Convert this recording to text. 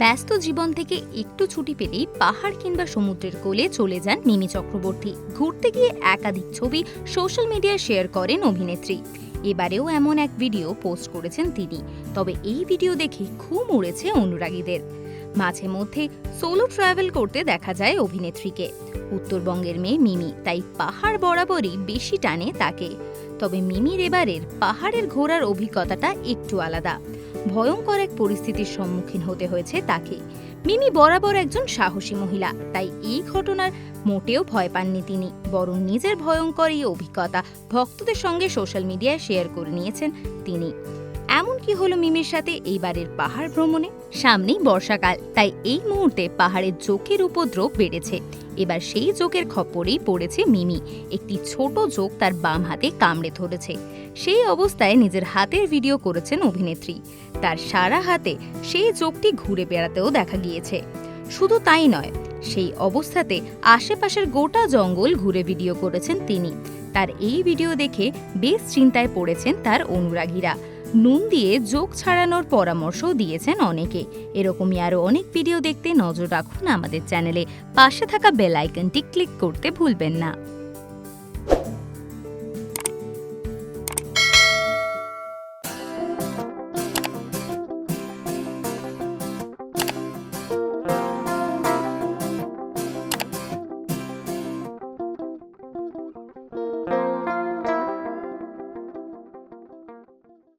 ব্যস্ত জীবন থেকে একটু ছুটি পেলেই পাহাড় কিংবা সমুদ্রের কোলে চলে যান মিমি চক্রবর্তী। ঘুরতে গিয়ে একাধিক ছবি সোশ্যাল মিডিয়ায় শেয়ার করেন অভিনেত্রী। এবারেও এমন এক ভিডিও পোস্ট করেছেন তিনি। তবে এই ভিডিও দেখে খুব উড়েছে অনুরাগীদের। মাঝে মধ্যে সোলো ট্রাভেল করতে দেখা যায় অভিনেত্রীকে। উত্তরবঙ্গের মেয়ে মিমি তাই পাহাড় বরাবরই বেশি টানে তাকে। তবে মিমির এবারের পাহাড়ের ঘোরার অভিজ্ঞতাটা একটু আলাদা। ভয়ঙ্কর এক পরিস্থিতির সম্মুখীন হতে হয়েছে তাকে। মিমি বরাবর একজন সাহসী মহিলা, তাই এই ঘটনার মোটেও ভয় পাননি তিনি, বরং নিজের ভয়ঙ্কর এই অভিজ্ঞতা ভক্তদের সঙ্গে সোশ্যাল মিডিয়ায় শেয়ার করে নিয়েছেন তিনি। এমন কি হলো মিমির সাথে এইবারের পাহাড় ভ্রমণে? সামনেই বর্ষাকাল, তাই এই মুহূর্তে পাহাড়ের জোকের উপদ্রব বেড়েছে। এবার সেই জোকের খপ্পরেই পড়েছে মিমি। একটি ছোট জোক তার বাম হাতে কামড়ে ধরেছে। সেই অবস্থায় নিজের হাতের ভিডিও করেছেন অভিনেত্রী। তার সারা হাতে সেই চোখটি ঘুরে বেড়াতেও দেখা গিয়েছে। শুধু তাই নয়, সেই অবস্থাতে আশেপাশের গোটা জঙ্গল ঘুরে ভিডিও করেছেন তিনি। তার এই ভিডিও দেখে বেশ চিন্তায় পড়েছেন তার অনুরাগীরা। নুন দিয়ে যোগ ছাড়ানোর পরামর্শও দিয়েছেন অনেকে। এরকমই আরও অনেক ভিডিও দেখতে নজর রাখুন আমাদের চ্যানেলে। পাশে থাকা বেল আইকনটি ক্লিক করতে ভুলবেন না।